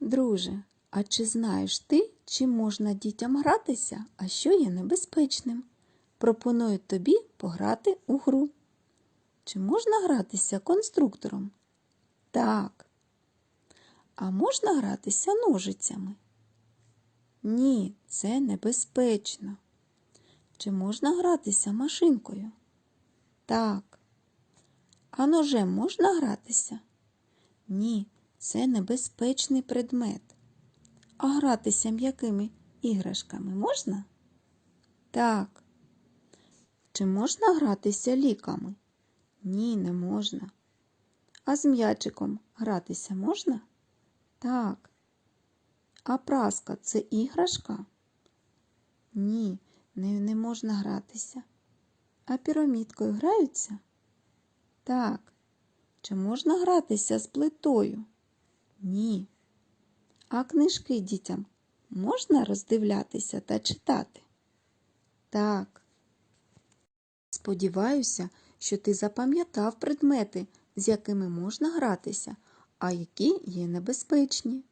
Друже, а чи знаєш ти, чим можна дітям гратися, а що є небезпечним? Пропоную тобі пограти у гру. Чи можна гратися конструктором? Так. А можна гратися ножицями? Ні, це небезпечно. Чи можна гратися машинкою? Так. А ножем можна гратися? Ні, це небезпечний предмет. А гратися м'якими іграшками можна? Так. Чи можна гратися ліками? Ні, не можна. А з м'ячиком гратися можна? Так. А праска це іграшка? Ні, нею не можна гратися. А пірамідкою граються? Так. Чи можна гратися з плитою? Ні. А книжки дітям можна роздивлятися та читати? Так. Сподіваюся, що ти запам'ятав предмети, з якими можна гратися, а які є небезпечні.